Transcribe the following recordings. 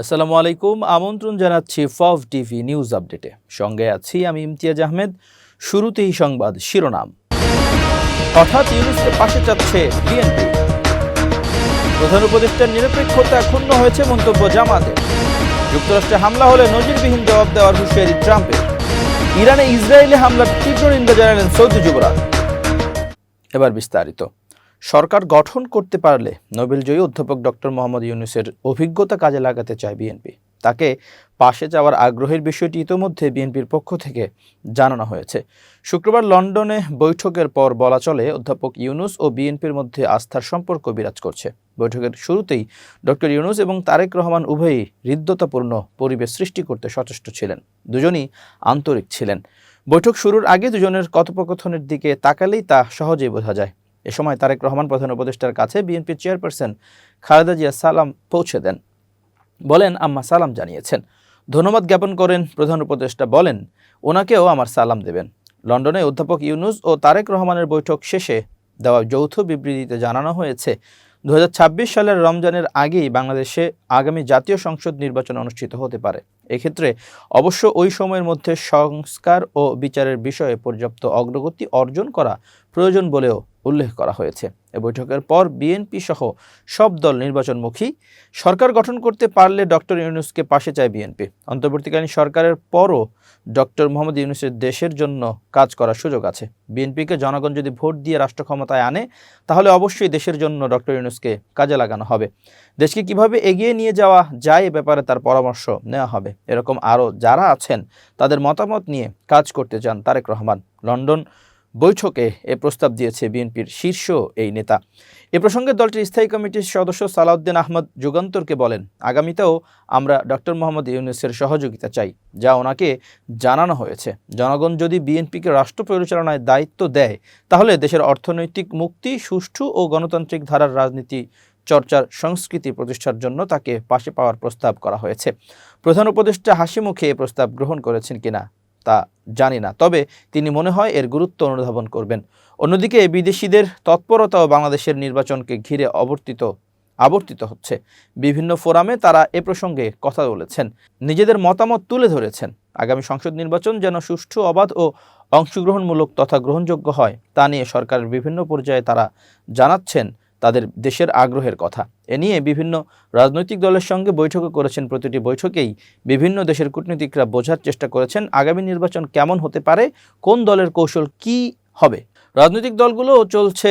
আসসালামু আলাইকুম, আমন্ত্রণ জানাচ্ছি ফভ টিভি নিউজ আপডেটে। সঙ্গে আছি আমি ইমতিয়াজ আহমেদ। শুরুতেই সংবাদ শিরোনাম। হঠাৎ ইউনুসকে পাশে চাচ্ছে বিএনপি। প্রধান উপদেষ্টার নিরপেক্ষতা ক্ষুণ্ণ হয়েছে মন্তব্য জামাতে। যুক্তরাষ্ট্রে হামলা হলে নজিরবিহীন জবাব দেওয়ার হুঁশিয়ারি ট্রাম্পের। ইরানে ইসরায়েলে হামলার তীব্র নিন্দা জানালেন সৌদি যুবরাজ। এবার বিস্তারিত। সরকার গঠন করতে পারলে নোবেলজয়ী অধ্যাপক ডক্টর মোহাম্মদ ইউনুসের অভিজ্ঞতা কাজে লাগাতে চায় বিএনপি। তাকে পাশে যাওয়ার আগ্রহের বিষয়টি ইতোমধ্যে বিএনপির পক্ষ থেকে জানানো হয়েছে। শুক্রবার লন্ডনে বৈঠকের পর বলা চলে, অধ্যাপক ইউনুস ও বিএনপির মধ্যে আস্থার সম্পর্ক বিরাজ করছে। বৈঠকের শুরুতেই ডক্টর ইউনুস এবং তারেক রহমান উভয়ই হৃদ্যতাপূর্ণ পরিবেশ সৃষ্টি করতে সচেষ্ট ছিলেন। দুজনই আন্তরিক ছিলেন। বৈঠক শুরুর আগে দুজনের কথোপকথনের দিকে তাকালেই তা সহজেই বোঝা যায়। এ সময় তারেক রহমান প্রধান উপদেষ্টার কাছে বিএনপি চেয়ারপারসন খালেদা জিয়া সালাম পৌঁছে দেন। বলেন, আম্মা সালাম জানিয়েছেন। ধন্যবাদ জ্ঞাপন করেন প্রধান উপদেষ্টা। বলেন, ওনাকেও আমার সালাম দেবেন। লন্ডনে অধ্যাপক ইউনুস ও তারেক রহমানের বৈঠক শেষে দেওয়া যৌথ বিবৃতিতে জানানো হয়েছে দু হাজার ছাব্বিশ সালের রমজানের আগেই বাংলাদেশে আগামী জাতীয় সংসদ নির্বাচন অনুষ্ঠিত হতে পারে। এক্ষেত্রে অবশ্য ওই সময়ের মধ্যে সংস্কার ও বিচারের বিষয়ে পর্যাপ্ত অগ্রগতি অর্জন করা প্রয়োজন বলেও উল্লেখ করা হয়েছে। এ বৈঠকের পর বিএনপি সহ সব দল নির্বাচনমুখী সরকার গঠন করতে পারলে ডক্টর ইউনুসকে পাশে চায় বিএনপি। অন্তর্বর্তীকালীন সরকারের পরও ডক্টর মোহাম্মদ ইউনুসের দেশের জন্য কাজ করার সুযোগ আছে। বিএনপিকে জনগণ যদি ভোট দিয়ে রাষ্ট্র ক্ষমতায় আনে, তাহলে অবশ্যই দেশের জন্য ডক্টর ইউনুসকে কাজে লাগানো হবে। দেশকে কীভাবে এগিয়ে নিয়ে যাওয়া যায় এ ব্যাপারে তার পরামর্শ নেওয়া হবে। এরকম আরও যারা আছেন, তাদের মতামত নিয়ে কাজ করতে চান তারেক রহমান। লন্ডন বৈঠকে এ প্রস্তাব দিয়েছে বিএনপির শীর্ষ এই নেতা। এ প্রসঙ্গে দলটির স্থায়ী কমিটির সদস্য সালাউদ্দিন আহমদ যুগান্তরকে বলেন, আগামীতেও আমরা ডক্টর মোহাম্মদ ইউনুসের সহযোগিতা চাই। যা ওনাকে জানানো হয়েছে। জনগণ যদি বিএনপিকে রাষ্ট্র পরিচালনায় দায়িত্ব দেয়, তাহলে দেশের অর্থনৈতিক মুক্তি, সুষ্ঠু ও গণতান্ত্রিক ধারার রাজনীতি, চর্চার সংস্কৃতি প্রতিষ্ঠার জন্য তাকে পাশে পাওয়ার প্রস্তাব করা হয়েছে। প্রধান উপদেষ্টা হাসি মুখে এ প্রস্তাব গ্রহণ করেছেন কিনা তা জানি না। তবে তিনি মনে হয় এর গুরুত্ব অনুধাবন করবেন। অন্যদিকে বিদেশিদের তৎপরতাও বাংলাদেশের নির্বাচনকে ঘিরে অবর্তিত, আবর্তিত হচ্ছে। বিভিন্ন ফোরামে তারা এ প্রসঙ্গে কথা বলেছেন। নিজেদের মতামত তুলে ধরেছেন। আগামী সংসদ নির্বাচন যেন সুষ্ঠু, অবাধ ও অংশগ্রহণমূলক তথা গ্রহণযোগ্য হয়, তা নিয়ে সরকারের বিভিন্ন পর্যায়ে তারা জানাচ্ছেন। তাদের দেশের আগ্রহের কথা। এ নিয়ে বিভিন্ন রাজনৈতিক দলের সঙ্গে বৈঠকও করেছেন প্রতিটি বৈঠকেই। বিভিন্ন দেশের কূটনীতিকরা বোঝার চেষ্টা করেছেন আগামী নির্বাচন কেমন হতে পারে, কোন দলের কৌশল কি হবে। রাজনৈতিক দলগুলোও চলছে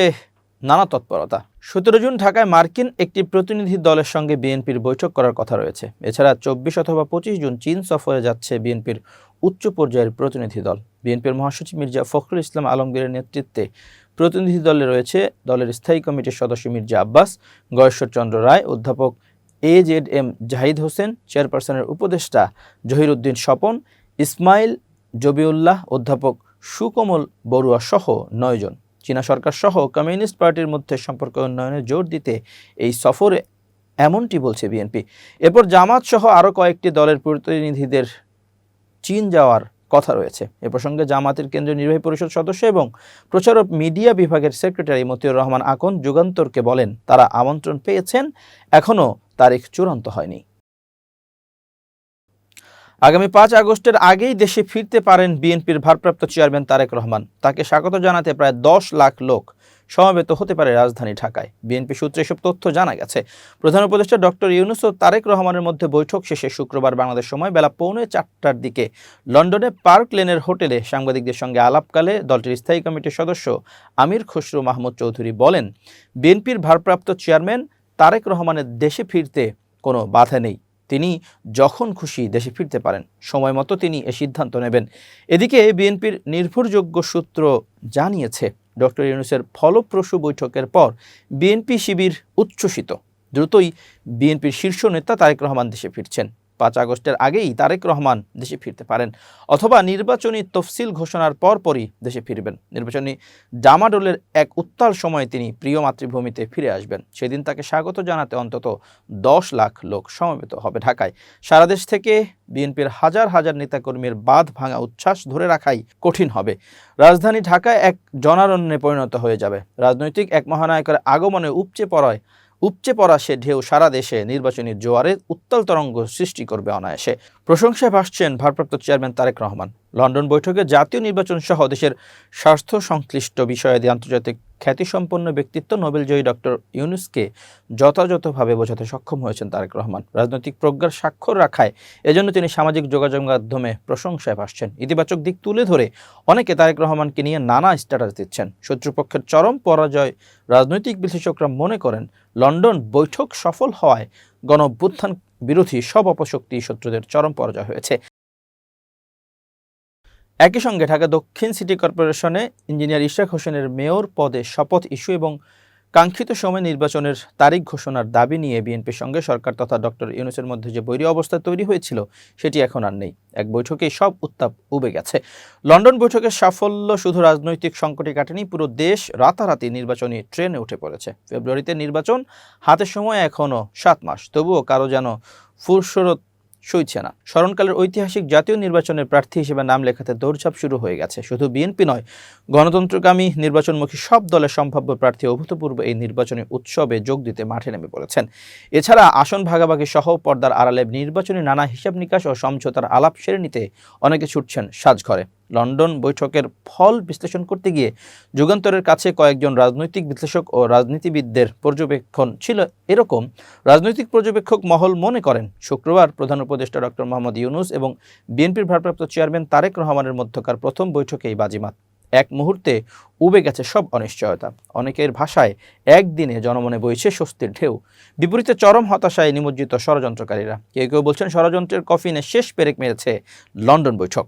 নানা তৎপরতা। সতেরো জুন ঢাকায় মার্কিন একটি প্রতিনিধি দলের সঙ্গে বিএনপির বৈঠক করার কথা রয়েছে। এছাড়া চব্বিশ অথবা পঁচিশ জুন চীন সফরে যাচ্ছে বিএনপির উচ্চ পর্যায়ের প্রতিনিধি দল। বিএনপির মহাসচিব মির্জা ফখরুল ইসলাম আলমগীরের নেতৃত্বে প্রতিনিধি দলে রয়েছে দলের স্থায়ী কমিটির সদস্য মির্জা আব্বাস গয়েশ্বরচন্দ্র রায়, অধ্যাপক A Z M Zahid Hossain, চেয়ারপারসনের উপদেষ্টা জহিরুদ্দিন স্বপন, ইসমাইল জবিউল্লাহ, অধ্যাপক সুকমল বড়ুয়া সহ নয়জন চীনা সরকার সহ কমিউনিস্ট পার্টির মধ্যে সম্পর্ক উন্নয়নে জোর দিতে এই সফরে এমনটি বলছে বিএনপি। এরপর জামাত সহ আরও কয়েকটি দলের প্রতিনিধিদের চীন যাওয়ার কথা রয়েছে। এ প্রসঙ্গে জামাতের কেন্দ্রীয় নির্বাহী পরিষদ সদস্য এবং প্রচার মিডিয়া বিভাগের সেক্রেটারি মতিউর রহমান আকন যুগান্তরকে বলেন, তারা আমন্ত্রণ পেয়েছেন, এখনও তারিখ চূড়ান্ত হয়নি। আগামী পাঁচ আগস্টের আগেই দেশে ফিরতে পারেন বিএনপির ভারপ্রাপ্ত চেয়ারম্যান তারেক রহমান। তাকে স্বাগত জানাতে প্রায় দশ লাখ লোক সমবেত হতে পারে রাজধানী ঢাকায়। বিএনপি সূত্রে এসব তথ্য জানা গেছে। প্রধান উপদেষ্টা ডক্টর ইউনুস ও তারেক রহমানের মধ্যে বৈঠক শেষে শুক্রবার বাংলাদেশ সময় বেলা পৌনে চারটার দিকে লন্ডনে পার্ক লেনের হোটেলে সাংবাদিকদের সঙ্গে আলাপকালে দলটির স্থায়ী কমিটির সদস্য আমির খসরু মাহমুদ চৌধুরী বলেন, বিএনপির ভারপ্রাপ্ত চেয়ারম্যান তারেক রহমানের দেশে ফিরতে কোনো বাধা নেই। তিনি যখন খুশি দেশে ফিরতে পারেন, সময় মতো তিনি এ সিদ্ধান্ত নেবেন। এদিকে বিএনপির নির্ভরযোগ্য সূত্র জানিয়েছে ডক্টর ইউনুসের ফলপ্রসূ বৈঠকের পর বিএনপি শিবির উচ্ছ্বসিত। দ্রুতই বিএনপির শীর্ষ নেতা তারেক রহমান দেশে ফিরছেন। পাঁচ আগস্টের আগেই তারেক রহমান দেশে ফিরতে পারেন অথবা নির্বাচনী তফসিল ঘোষণার পরপরই দেশে ফিরবেন। নির্বাচনী ডামাডোলের এক উত্তাল সময়ে তিনি প্রিয় মাতৃভূমিতে ফিরে আসবেন। সেদিন তাকে স্বাগত জানাতে অন্তত দশ লাখ লোক সমবেত হবে ঢাকায়। সারা দেশ থেকে বিএনপির হাজার হাজার নেতাকর্মীর বাঁধ ভাঙা উচ্ছ্বাস ধরে রাখাই কঠিন হবে। রাজধানী ঢাকায় এক জনারণ্যে পরিণত হয়ে যাবে। রাজনৈতিক এক মহানায়কের আগমনে উপচে পড়ায় উপচে পড়া সে ঢেউ সারা দেশে নির্বাচনী জোয়ারে উত্তাল তরঙ্গ সৃষ্টি করবে অনায়াসে। প্রশংসায় ভাসছেন ভারপ্রাপ্ত চেয়ারম্যান তারেক রহমান। লন্ডন বৈঠকে জাতীয় নির্বাচন সহ দেশের স্বাস্থ্য সংশ্লিষ্ট বিষয়াদি আন্তর্জাতিক খ্যাতিসম্পন্ন ব্যক্তিত্ব নোবেলজয়ী ডক্টর ইউনুসকে যথাযথভাবে বোঝাতে সক্ষম হয়েছেন তারেক রহমান। রাজনৈতিক প্রজ্ঞার স্বাক্ষর রাখায় এজন্য তিনি সামাজিক যোগাযোগ মাধ্যমে প্রশংসায় ভাসছেন। ইতিবাচক দিক তুলে ধরে অনেকে তারেক রহমানকে নিয়ে নানা স্ট্যাটাস দিচ্ছেন। শত্রুপক্ষের চরম পরাজয় রাজনৈতিক বিশ্লেষকরা মনে করেন লন্ডন বৈঠক সফল হওয়ায় গণ বিরোধী সব অপশক্তি শত্রুদের চরম পরাজয় হয়েছে। একই সঙ্গে ঢাকা দক্ষিণ সিটি কর্পোরেশনে ইঞ্জিনিয়ার ইশরাক হোসেনের মেয়র পদে শপথ ইস্যু এবং কাঙ্ক্ষিত সময় নির্বাচনের তারিখ ঘোষণার দাবি নিয়ে বিএনপির সঙ্গে সরকার তথা ডক্টর ইউনুসের মধ্যে যে বৈরী অবস্থা তৈরি হয়েছিল, সেটি এখন আর নেই। এক বৈঠকেই সব উত্তাপ উবে গেছে। লন্ডন বৈঠকের সাফল্য শুধু রাজনৈতিক সংকটে কাটেনি, পুরো দেশ রাতারাতি নির্বাচনী ট্রেনে উঠে পড়েছে। ফেব্রুয়ারিতে নির্বাচন হাতের সময় এখনও সাত মাস, তবুও কারও যেন ফুরসরত সইছে না। স্মরণকালের ঐতিহাসিক জাতীয় নির্বাচনের প্রার্থী হিসেবে নাম লেখাতে দৌড়ঝাঁপ শুরু হয়ে গেছে। শুধু বিএনপি নয়, গণতন্ত্রগামী নির্বাচনমুখী সব দলের সম্ভাব্য প্রার্থী অভূতপূর্ব এই নির্বাচনী উৎসবে যোগ দিতে মাঠে নেমে পড়েছেন। এছাড়া আসন ভাগাভাগি সহ পর্দার আড়ালে নির্বাচনী নানা হিসাব নিকাশ ও সমঝোতার আলাপ সেরে নিতে অনেকে ছুটছেন সাজঘরে। লন্ডন বৈঠকের ফল বিশ্লেষণ করতে গিয়ে যুগান্তরের কাছে কয়েকজন রাজনৈতিক বিশ্লেষক ও রাজনীতিবিদদের পর্যবেক্ষণ ছিল এরকম। রাজনৈতিক পর্যবেক্ষক মহল মনে করেন, শুক্রবার প্রধান উপদেষ্টা ডক্টর মোহাম্মদ ইউনুস এবং বিএনপির ভারপ্রাপ্ত চেয়ারম্যান তারেক রহমানের মধ্যকার প্রথম বৈঠকেই বাজিমাত। এক মুহূর্তে উবে গেছে সব অনিশ্চয়তা। অনেকের ভাষায় একদিনে জনমনে বইছে স্বস্তির ঢেউ। বিপরীতে চরম হতাশায় নিমজ্জিত ষড়যন্ত্রকারীরা। কেউ কেউ বলছেন ষড়যন্ত্রের কফিনে শেষ পেরেক মেরেছে লন্ডন বৈঠক।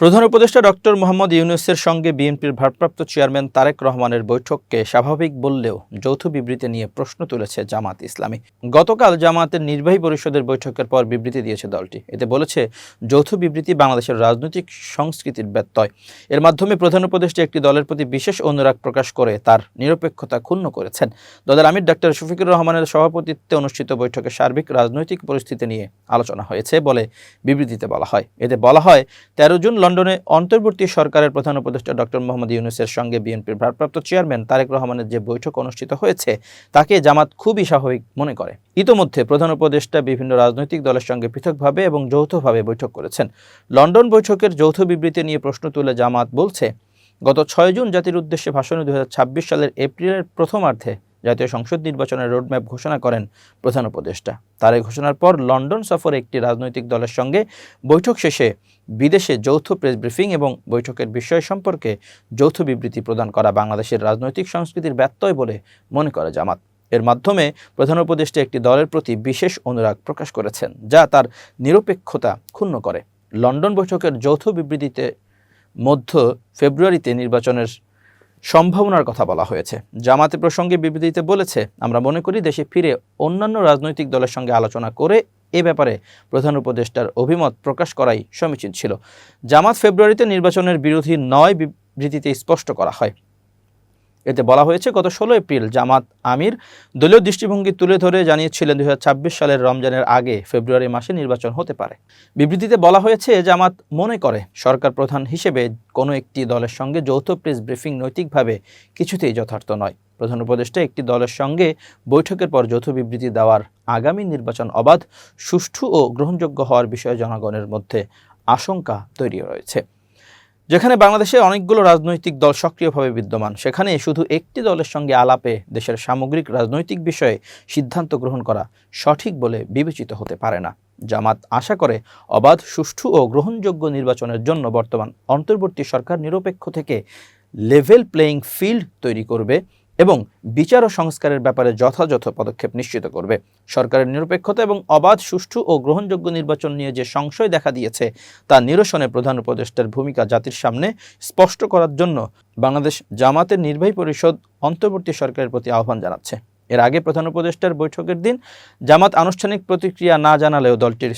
প্রধান উপদেষ্টা ডক্টর মোহাম্মদ ইউনুসের সঙ্গে বিএনপির ভারপ্রাপ্ত চেয়ারম্যান তারেক রহমানের বৈঠককে স্বাভাবিক বললেও যৌথ বিবৃতি নিয়ে প্রশ্ন তুলেছে জামাত ইসলামী। গতকাল জামাতের নির্বাহী পরিষদের বৈঠকের পর বিবৃতি দিয়েছে দলটি। এতে বলেছে, যৌথ বিবৃতি বাংলাদেশের রাজনৈতিক সংস্কৃতির ব্যত্যয়। এর মাধ্যমে প্রধান উপদেষ্টা একটি দলের প্রতি বিশেষ অনুরাগ প্রকাশ করে তার নিরপেক্ষতা ক্ষুণ্ণ করেছেন। দলের আমির ডাক্তার শফিকুর রহমানের সভাপতিত্বে অনুষ্ঠিত বৈঠকে সার্বিক রাজনৈতিক পরিস্থিতি নিয়ে আলোচনা হয়েছে বলে বিবৃতিতে বলা হয়। এতে বলা হয়, তেরো জুন লন্ডনে অন্তর্বর্তী সরকারের প্রধান উপদেষ্টা ডক্টর মোহাম্মদ ইউনুসের সঙ্গে বিএনপির ভারপ্রাপ্ত চেয়ারম্যান তারেক রহমানের যে বৈঠক অনুষ্ঠিত হয়েছে, তাকে জামাত খুবই স্বাভাবিক মনে করে। ইতোমধ্যে প্রধান উপদেষ্টা বিভিন্ন রাজনৈতিক দলের সঙ্গে পৃথকভাবে এবং যৌথভাবে বৈঠক করেছেন। লন্ডন বৈঠকের যৌথ বিবৃতি নিয়ে প্রশ্ন তুলে জামাত বলছে, গত ছয় জুন জাতির উদ্দেশ্যে ভাষণে দুই হাজার ছাব্বিশ সালের এপ্রিলের প্রথমার্ধে জাতীয় সংসদ নির্বাচনের রোডম্যাপ ঘোষণা করেন প্রধান উপদেষ্টা। তার এই ঘোষণার পর লন্ডন সফরে একটি রাজনৈতিক দলের সঙ্গে বৈঠক শেষে বিদেশে যৌথ প্রেস ব্রিফিং এবং বৈঠকের বিষয় সম্পর্কে যৌথ বিবৃতি প্রদান করা বাংলাদেশের রাজনৈতিক সংস্কৃতির ব্যত্যয় বলে মনে করে জামাত। এর মাধ্যমে প্রধান উপদেষ্টা একটি দলের প্রতি বিশেষ অনুরাগ প্রকাশ করেছেন, যা তার নিরপেক্ষতা ক্ষুণ্ণ করে। লন্ডন বৈঠকের যৌথ বিবৃতিতে মধ্য ফেব্রুয়ারিতে নির্বাচনের সম্ভাবনার কথা বলা হয়েছে। জামাতে প্রসঙ্গে বিবৃতিতে বলেছে, আমরা মনে করি দেশে ফিরে অন্যান্য রাজনৈতিক দলের সঙ্গে আলোচনা করে এ ব্যাপারে প্রধান উপদেষ্টার অভিমত প্রকাশ করাই সমীচীন ছিল। জামাত ফেব্রুয়ারিতে নির্বাচনের বিরোধী নয় বিবৃতিতে স্পষ্ট করা হয়। এতে বলা হয়েছে, গত ষোলো এপ্রিল জামাত আমির দলীয় দৃষ্টিভঙ্গি তুলে ধরে জানিয়েছিলেন দুই হাজার ছাব্বিশ সালের রমজানের আগে ফেব্রুয়ারি মাসে নির্বাচন হতে পারে। বিবৃতিতে বলা হয়েছে, জামাত মনে করে সরকার প্রধান হিসেবে কোনো একটি দলের সঙ্গে যৌথ প্রেস ব্রিফিং নৈতিকভাবে কিছুতেই যথার্থ নয়। প্রধান উপদেষ্টা একটি দলের সঙ্গে বৈঠকের পর যৌথ বিবৃতি দেওয়ার আগামী নির্বাচন অবাধ, সুষ্ঠু ও গ্রহণযোগ্য হওয়ার বিষয়ে জনগণের মধ্যে আশঙ্কা তৈরি রয়েছে। যেখানে বাংলাদেশে অনেকগুলো রাজনৈতিক দল সক্রিয়ভাবে বিদ্যমান সেখানে শুধু একটি দলের সঙ্গে আলাপে দেশের সামগ্রিক রাজনৈতিক বিষয়ে সিদ্ধান্ত গ্রহণ করা সঠিক বলে বিবেচিত হতে পারে না। জামাত আশা করে অবাধ, সুষ্ঠু ও গ্রহণযোগ্য নির্বাচনের জন্য বর্তমান অন্তর্বর্তী সরকার নিরপেক্ষ থেকে লেভেল প্লেয়িং ফিল্ড তৈরি করবে। এবং বিচার ও সংস্কারের ব্যাপারে যথাযথ পদক্ষেপ নিশ্চিত করবে। সরকারের নিরপেক্ষতা এবং অবাধ, সুষ্ঠু ও গ্রহণযোগ্য নির্বাচন নিয়ে যে সংশয় দেখা দিয়েছে, তা নিরসনে প্রধান উপদেষ্টার ভূমিকা জাতির সামনে স্পষ্ট করার জন্য বাংলাদেশ জামাতের নির্বাহী পরিষদ অন্তর্বর্তী সরকারের প্রতি আহ্বান জানাচ্ছে। এর আগে প্রধান উপদেষ্টার বৈঠকের দিন জামাত আনুষ্ঠানিক প্রতিক্রিয়া না জানালেও দলটির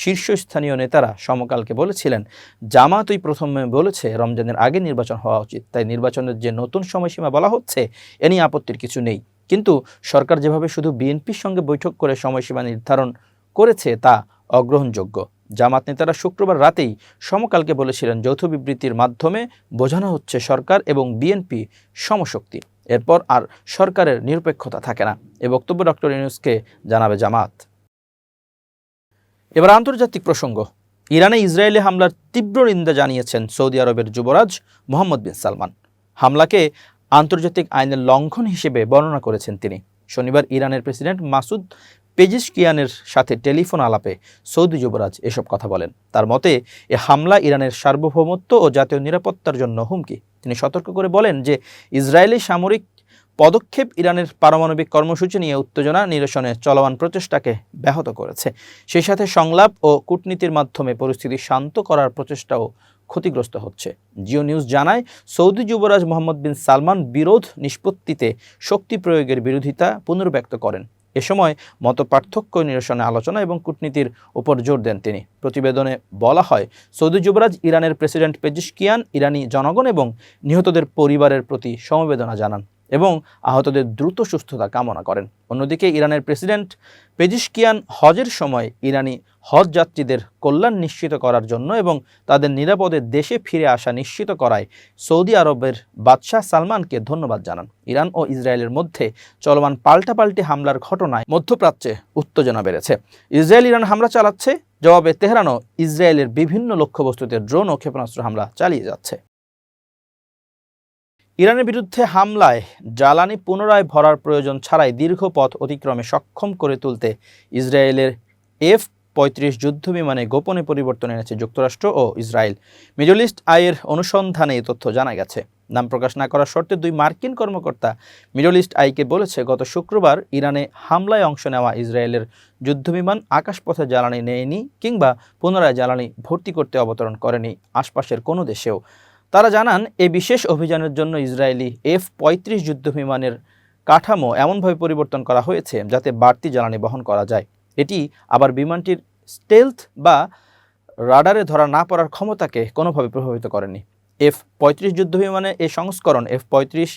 শীর্ষস্থানীয় নেতারা সমকালকে বলেছিলেন, জামাতই প্রথমে বলেছে রমজানের আগে নির্বাচন হওয়া উচিত, তাই নির্বাচনের যে নতুন সময়সীমা বলা হচ্ছে, এ নিয়ে আপত্তির কিছু নেই। কিন্তু সরকার যেভাবে শুধু বিএনপির সঙ্গে বৈঠক করে সময়সীমা নির্ধারণ করেছে, তা অগ্রহণযোগ্য। জামাত নেতারা শুক্রবার রাতেই সমকালকে বলেছিলেন, যৌথ বিবৃতির মাধ্যমে বোঝানো হচ্ছে সরকার এবং বিএনপি সমশক্তি। এরপর আর সরকারের নিরপেক্ষতা থাকে না। এ বক্তব্য ডক্টর ইউনুসকে জানাবে জামাত। এবার আন্তর্জাতিক প্রসঙ্গ। ইরানে ইসরায়েলি হামলার তীব্র নিন্দা জানিয়েছেন সৌদি আরবের যুবরাজ মোহাম্মদ বিন সালমান। হামলাকে আন্তর্জাতিক আইনের লঙ্ঘন হিসেবে বর্ণনা করেছেন তিনি। শনিবার ইরানের প্রেসিডেন্ট মাসুদ পেজিশকিয়ানের সাথে টেলিফোন আলাপে সৌদি যুবরাজ এসব কথা বলেন। তার মতে, এ হামলা ইরানের সার্বভৌমত্ব ও জাতীয় নিরাপত্তার জন্য হুমকি। তিনি সতর্ক করে বলেন যে, ইসরায়েলি সামরিক পদক্ষেপ ইরানের পারমাণবিক কর্মসূচি নিয়ে উত্তেজনা নিরসনে চলমান প্রচেষ্টাকে ব্যাহত করেছে। সেই সাথে সংলাপ ও কূটনীতির মাধ্যমে পরিস্থিতি শান্ত করার প্রচেষ্টাও ক্ষতিগ্রস্ত হচ্ছে। জিও নিউজ জানায়, সৌদি যুবরাজ মোহাম্মদ বিন সালমান বিরোধ নিষ্পত্তিতে শক্তি প্রয়োগের বিরোধিতা পুনর্ব্যক্ত করেন। এ সময় মত পার্থক্য নিরসনে আলোচনা এবং কূটনীতির উপর জোর দেন তিনি। প্রতিবেদনে বলা হয়, সৌদি যুবরাজ ইরানের প্রেসিডেন্ট পেজিশকিয়ান ইরানি জনগণ এবং নিহতদের পরিবারের প্রতি সমবেদনা জানান। এবং আহতদের দ্রুত সুস্থতা কামনা করেন। অন্যদিকে ইরানের প্রেসিডেন্ট পেজিশকিয়ান হজের সময় ইরানি হজ যাত্রীদের কল্যাণ নিশ্চিত করার জন্য এবং তাদের নিরাপদে দেশে ফিরে আসা নিশ্চিত করায় সৌদি আরবের বাদশাহ সালমানকে ধন্যবাদ জানান। ইরান ও ইসরায়েলের মধ্যে চলমান পাল্টাপাল্টি হামলার ঘটনায় মধ্যপ্রাচ্যে উত্তেজনা বেড়েছে। ইসরায়েল ইরান হামলা চালাচ্ছে। জবাবে তেহরানও ইসরায়েলের বিভিন্ন লক্ষ্যবস্তুতে ড্রোন ও ক্ষেপণাস্ত্র হামলা চালিয়ে যাচ্ছে। ইরানের বিরুদ্ধে হামলায় জ্বালানি পুনরায় ভরার প্রয়োজন ছাড়াই দীর্ঘ পথ অতিক্রমে সক্ষম করে তুলতে ইসরায়েলের এফ পঁয়ত্রিশ যুদ্ধবিমানে গোপনে পরিবর্তন এনেছে যুক্তরাষ্ট্র ও ইসরায়েল। মিডল ইস্ট আয়ের অনুসন্ধানে এই তথ্য জানা গেছে। নাম প্রকাশ না করার শর্তে দুই মার্কিন কর্মকর্তা মিডল ইস্ট আইকে বলেছে, গত শুক্রবার ইরানে হামলায় অংশ নেওয়া ইসরায়েলের যুদ্ধবিমান আকাশপথে জ্বালানি নেয়নি কিংবা পুনরায় জ্বালানি ভর্তি করতে অবতরণ করেনি আশপাশের কোনো দেশেও। তারা জানান, এ বিশেষ অভিযানের জন্য ইসরায়েলি এফ পঁয়ত্রিশ যুদ্ধবিমানের কাঠামো এমনভাবে পরিবর্তন করা হয়েছে যাতে বাড়তি জ্বালানি বহন করা যায়। এটি আবার বিমানটির স্টেলথ বা রাডারে ধরা না পড়ার ক্ষমতাকে কোনোভাবে প্রভাবিত করেনি। এফ পঁয়ত্রিশ যুদ্ধবিমানের এ সংস্করণ এফ পঁয়ত্রিশ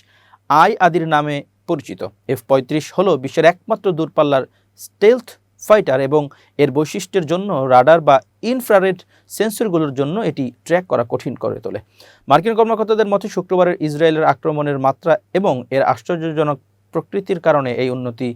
আই আদির নামে পরিচিত। এফ পঁয়ত্রিশ হল বিশ্বের একমাত্র দূরপাল্লার স্টেলথ ফাইটার এবং এর বৈশিষ্ট্যের জন্য রাডার বা ইনফ্রারেড সেন্সরগুলোর জন্য এটি ট্র্যাক করা কঠিন করে তোলে। মার্কিন কর্মকর্তাদের মতে, শুক্রবারের ইসরায়েলের আক্রমণের মাত্রা এবং এর আশ্চর্যজনক প্রকৃতির কারণে এই উন্নতি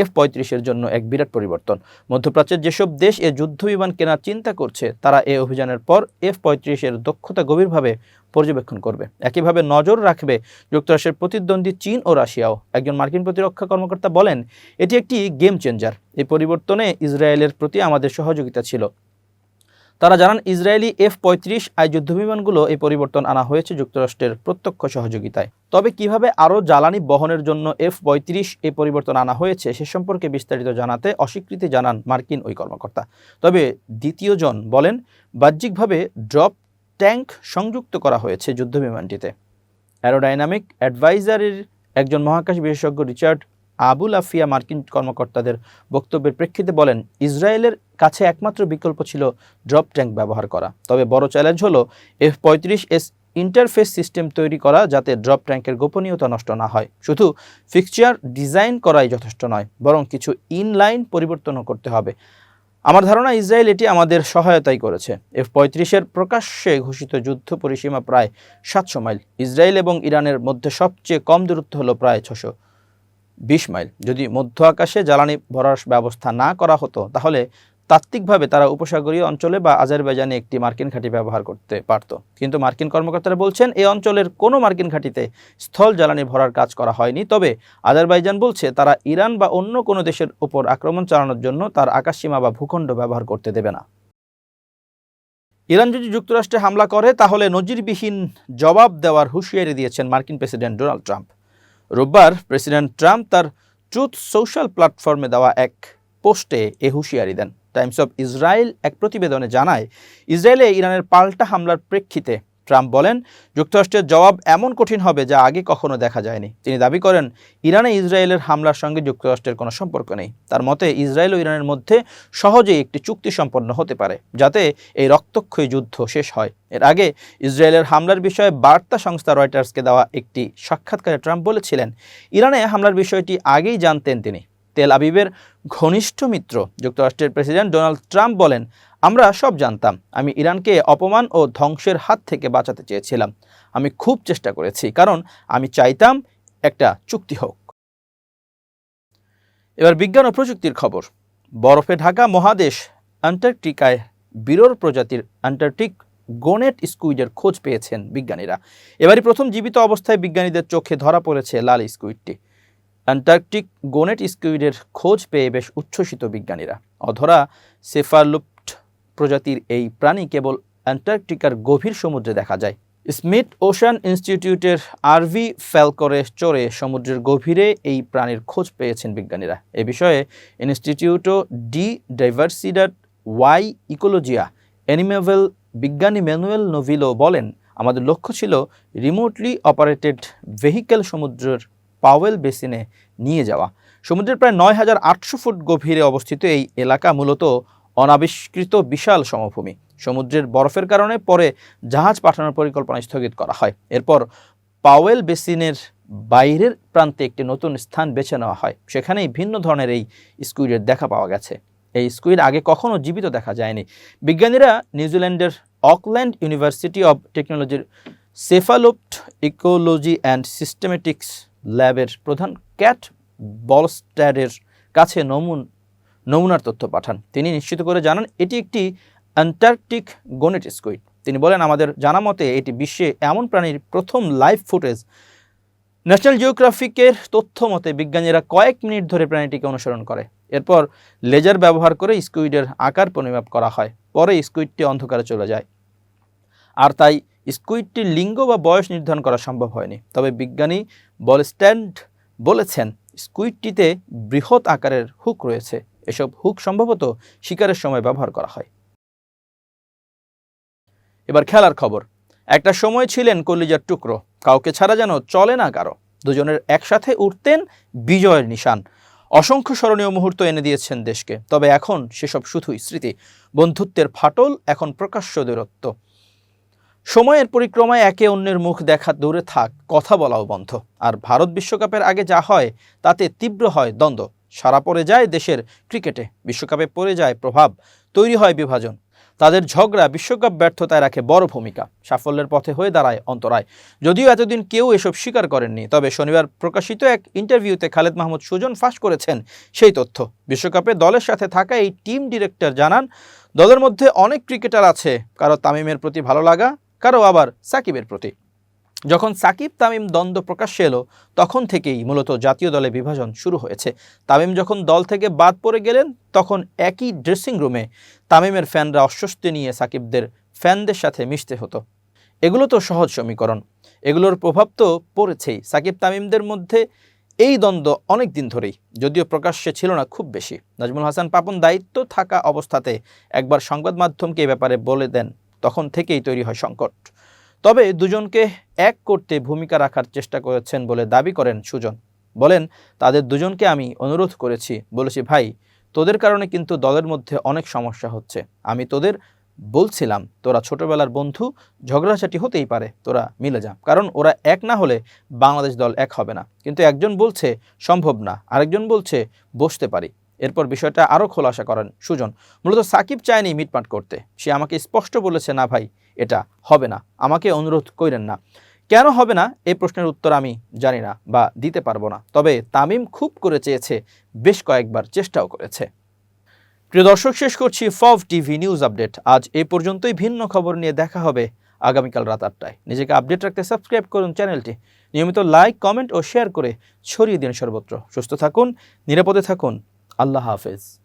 এফ পঁয়ত্রিশের জন্য এক বিরাট পরিবর্তন। মধ্যপ্রাচ্যের যেসব দেশ এ যুদ্ধ বিমান কেনার চিন্তা করছে, তারা এ অভিযানের পর এফ পঁয়ত্রিশের দক্ষতা গভীরভাবে পর্যবেক্ষণ করবে। একইভাবে নজর রাখবে যুক্তরাষ্ট্রের প্রতিদ্বন্দ্বী চীন ও রাশিয়াও। একজন মার্কিন প্রতিরক্ষা কর্মকর্তা বলেন, এটি একটি গেম চেঞ্জার এই পরিবর্তনে ইসরায়েলের প্রতি আমাদের সহযোগিতা ছিল। তারা জানান, ইসরায়েলি এফ পঁয়ত্রিশ আই যুদ্ধবিমানগুলো এই পরিবর্তন আনা হয়েছে যুক্তরাষ্ট্রের প্রত্যক্ষ সহযোগিতায়। তবে কীভাবে আরও জ্বালানি বহনের জন্য এফ পঁয়ত্রিশ এ পরিবর্তন আনা হয়েছে সে সম্পর্কে বিস্তারিত জানাতে অস্বীকৃতি জানান মার্কিন ওই কর্মকর্তা। তবে দ্বিতীয়জন বলেন, বাহ্যিকভাবে ড্রপ ট্যাঙ্ক সংযুক্ত করা হয়েছে যুদ্ধবিমানটিতে। অ্যারোডাইনামিক অ্যাডভাইজারের একজন মহাকাশ বিশেষজ্ঞ রিচার্ড আবুল আফিয়া মার্কিন কর্মকর্তাদের বক্তব্যের প্রেক্ষিতে বলেন, ইসরায়েলের কাছে একমাত্র বিকল্প ছিল ড্রপ ট্যাঙ্ক ব্যবহার করা। তবে বড় চ্যালেঞ্জ হলো, এফ পঁয়ত্রিশ এস ইন্টারফেস সিস্টেম তৈরি করা যাতে ড্রপ ট্যাঙ্কের গোপনীয়তা নষ্ট না হয়। শুধু ফিক্সচার ডিজাইন করাই যথেষ্ট নয়, বরং কিছু ইনলাইন পরিবর্তনও করতে হবে। আমার ধারণা, ইসরায়েল এটি আমাদের সহায়তাই করেছে। এফ পঁয়ত্রিশের প্রকাশ্যে ঘোষিত যুদ্ধ পরিসীমা প্রায় সাতশো মাইল। ইসরায়েল এবং ইরানের মধ্যে সবচেয়ে কম দূরত্ব হলো প্রায় ছশো বিশ মাইল। যদি মধ্য আকাশে জ্বালানি ভরার ব্যবস্থা না করা হতো, তাহলে তাত্ত্বিকভাবে তারা উপসাগরীয় অঞ্চলে বা আজারবাইজানে একটি মার্কিন ঘাঁটি ব্যবহার করতে পারত। কিন্তু মার্কিন কর্মকর্তারা বলছেন এই অঞ্চলের কোনো মার্কিন ঘাঁটিতে স্থল জ্বালানি ভরার কাজ করা হয়নি। তবে আজারবাইজান বলছে, তারা ইরান বা অন্য কোনো দেশের উপর আক্রমণ চালানোর জন্য তার আকাশসীমা বা ভূখণ্ড ব্যবহার করতে দেবে না। ইরান যদি যুক্তরাষ্ট্রে হামলা করে, তাহলে নজিরবিহীন জবাব দেওয়ার হুঁশিয়ারি দিয়েছেন মার্কিন প্রেসিডেন্ট ডোনাল্ড ট্রাম্প। রোববার প্রেসিডেন্ট ট্রাম্প তার ট্রুথ সোশ্যাল প্ল্যাটফর্মে দেওয়া এক পোস্টে এ হুঁশিয়ারি দেন। টাইমস অব ইসরায়েল এক প্রতিবেদনে জানায়, ইসরায়েলে ইরানের পাল্টা হামলার প্রেক্ষিতে ট্রাম্প বলেন, যুক্তরাষ্ট্রের জবাব এমন কঠিন হবে যা আগে কখনো দেখা যায়নি। তিনি দাবি করেন, ইরানে ইসরায়েলের হামলার সঙ্গে যুক্তরাষ্ট্রের কোনো সম্পর্ক নেই। তার মতে, ইসরায়েল ও ইরানের মধ্যে সহজেই একটি চুক্তি সম্পন্ন হতে পারে, যাতে এই রক্তক্ষয়ী যুদ্ধ শেষ হয়। এর আগে, ইসরায়েলের হামলার বিষয়ে বার্তা সংস্থা রয়টার্সকে দেওয়া একটি সাক্ষাৎকারে ট্রাম্প বলেছিলেন, ইরানে হামলার বিষয়টি আগেই জানতেন তিনি। তেল আবিবের ঘনিষ্ঠ মিত্র, যুক্তরাষ্ট্রের প্রেসিডেন্ট ডোনাল্ড ট্রাম্প বলেন, আমরা সব জানতাম, আমি ইরানকে অপমান ও ধ্বংসের হাত থেকে বাঁচাতে চেয়েছিলাম। আমি খুব চেষ্টা করেছি, কারণ আমি চাইতাম একটা চুক্তি হোক। এবার বিজ্ঞান ও প্রযুক্তির খবর। বরফে ঢাকা মহাদেশ অ্যান্টার্কটিকায় বিরল প্রজাতির অ্যান্টার্কটিক গোনেট স্কুইডের খোঁজ পেয়েছেন বিজ্ঞানীরা। এবারই প্রথম জীবিত অবস্থায় বিজ্ঞানীদের চোখে ধরা পড়েছে লাল স্কুইডটি। অ্যান্টার্কটিক গোনেট স্কুইডের খোঁজ পেয়ে বেশ উচ্ছ্বসিত বিজ্ঞানীরা। অধরা সেফালুপ্ট প্রজাতির এই প্রাণী কেবল অ্যান্টার্কটিকার গভীর সমুদ্রে দেখা যায়। স্মিথ ওশান ইনস্টিটিউটের আরভি ফ্যালকরে চড়ে সমুদ্রের গভীরে এই প্রাণীর খোঁজ পেয়েছেন বিজ্ঞানীরা। এ বিষয়ে ইনস্টিটিউটো ডি ডাইভার্সিডার ওয়াই ইকোলজিয়া অ্যানিমেভেল বিজ্ঞানী ম্যানুয়েল নোভিলো বলেন, আমাদের লক্ষ্য ছিল রিমোটলি অপারেটেড ভেহিকেল সমুদ্রের পাওয়েল বেসিনে নিয়ে যাওয়া। সমুদ্রের প্রায় নয় হাজার আটশো ফুট গভীরে অবস্থিত এই এলাকা মূলত অনাবিষ্কৃত বিশাল সমভূমি। সমুদ্রের বরফের কারণে পরে জাহাজ পাঠানোর পরিকল্পনা স্থগিত করা হয়। এরপর পাওয়েল বেসিনের বাইরের প্রান্তে একটি নতুন স্থান বেছে নেওয়া হয়। সেখানেই ভিন্ন ধরনের এই স্কুইডের দেখা পাওয়া গেছে। এই স্কুইড আগে কখনও জীবিত দেখা যায়নি। বিজ্ঞানীরা নিউজিল্যান্ডের অকল্যান্ড ইউনিভার্সিটি অব টেকনোলজির সেফালোপ্ট ইকোলজি অ্যান্ড সিস্টেমেটিক্স ল্যাবের প্রধান ক্যাট বলস্ট্যাডের কাছে নমুন, নমুনার তথ্য পাঠান। তিনি নিশ্চিত করে জানান, এটি একটি অ্যান্টার্কটিক গোনেট স্কুইড তিনি বলেন, আমাদের জানা মতে এটি বিশ্বে এমন প্রাণীর প্রথম লাইভ ফুটেজ। ন্যাশনাল জিওগ্রাফিকের তথ্য মতে বিজ্ঞানীরা কয়েক মিনিট ধরে প্রাণীটিকে অনুসরণ করে। এরপর লেজার ব্যবহার করে স্কুইডের আকার পরিমাপ করা হয়। পরে স্কুইডটি অন্ধকারে চলে যায়। আর তাই স্কুইডটির লিঙ্গ বা বয়স নির্ধারণ করা সম্ভব হয়নি। তবে বিজ্ঞানী বলস্ট্যান্ড বলেছেন, স্কুইডটিতে বৃহৎ আকারের হুক রয়েছে। এসব হুক সম্ভবত শিকারের সময় ব্যবহার করা হয়। এবার খেলার খবর। একটা সময় ছিলেন কলিজার টুকরো। কাউকে ছাড়া যেন চলে না কারও। দুজনের একসাথে উঠতেন বিজয়ের নিশান। অসংখ্য স্মরণীয় মুহূর্ত এনে দিয়েছেন দেশকে। তবে এখন সেসব শুধুই স্মৃতি। বন্ধুত্বের ফাটল এখন প্রকাশ্য দূরত্ব। সময়ের পরিক্রমায় একে অন্যের মুখ দেখা দূরে থাক, কথা বলাও বন্ধ। আর ভারত বিশ্বকাপের আগে যা হয়, তাতে তীব্র হয় দ্বন্দ্ব। সারা পড়ে যায় দেশের ক্রিকেটে, বিশ্বকাপে পড়ে যায় প্রভাব, তৈরি হয় বিভাজন। তাদের ঝগড়া বিশ্বকাপ ব্যর্থতায় রাখে বড় ভূমিকা, সাফল্যের পথে হয়ে দাঁড়ায় অন্তরায়। যদিও এতদিন কেউ এসব স্বীকার করেননি, তবে শনিবার প্রকাশিত এক ইন্টারভিউতে খালেদ মাহমুদ সুজন ফাঁস করেছেন সেই তথ্য। বিশ্বকাপে দলের সাথে থাকা এই টিম ডিরেক্টর জানান, দলের মধ্যে অনেক ক্রিকেটার আছে, কারও তামিমের প্রতি ভালো লাগা কারও আবার সাকিবের প্রতি। যখন সাকিব তামিম দ্বন্দ্ব প্রকাশ্যে এলো, তখন থেকেই মূলত জাতীয় দলে বিভাজন শুরু হয়েছে। তামিম যখন দল থেকে বাদ পড়ে গেলেন, তখন একই ড্রেসিং রুমে তামিমের ফ্যানরা অস্বস্তি নিয়ে সাকিবদের ফ্যানদের সাথে মিশতে হতো। এগুলো তো সহজ সমীকরণ। এগুলোর প্রভাব তো পড়েছেই। সাকিব তামিমদের মধ্যে এই দ্বন্দ্ব অনেক দিন ধরেই, যদিও প্রকাশ্যে ছিল না খুব বেশি। নাজমুল হাসান পাপন দায়িত্ব থাকা অবস্থাতে একবার সংবাদ মাধ্যমকে এ ব্যাপারে বলে দেন তখন থেকেই তৈরি হয় সংকট। তবে দুজনকে এক করতে ভূমিকা রাখার চেষ্টা করেছেন বলে দাবি করেন সুজন। বলেন, তাদের দুজনকে আমি অনুরোধ করেছি। বলেছি, ভাই, তোদের কারণে কিন্তু দলের মধ্যে অনেক সমস্যা হচ্ছে। আমি তোদের বলছিলাম, তোরা ছোটবেলার বন্ধু, ঝগড়াঝাটি হতেই পারে, তোরা মিলে যা। কারণ ওরা এক না হলে বাংলাদেশ দল এক হবে না। কিন্তু একজন বলছে, সম্ভব না। আরেকজন বলছে, বসতে পারি। এরপর বিষয়টা আরও খোলাসা করেন সুজন। মূলত সাকিব চায়নি মিটমাট করতে। সে আমাকে স্পষ্ট বলেছে, না ভাই, এটা হবে না। আমাকে অনুরোধ করেন না। কেন হবে না? এই প্রশ্নের উত্তর আমি জানি না বা দিতে পারব না। তবে তামিম খুব করে চেয়েছে, বেশ কয়েকবার চেষ্টাও করেছে। প্রিয় দর্শক, শেষ করছি ফভ টিভি নিউজ আপডেট। আজ এ পর্যন্তই ভিন্ন খবর নিয়ে দেখা হবে আগামীকাল রাত আটটায়। নিজেকে আপডেট রাখতে সাবস্ক্রাইব করুন চ্যানেলটি। নিয়মিত লাইক, কমেন্ট ও শেয়ার করে ছড়িয়ে দিন সর্বত্র। সুস্থ থাকুন, নিরাপদে থাকুন। আল্লাহ হাফেজ।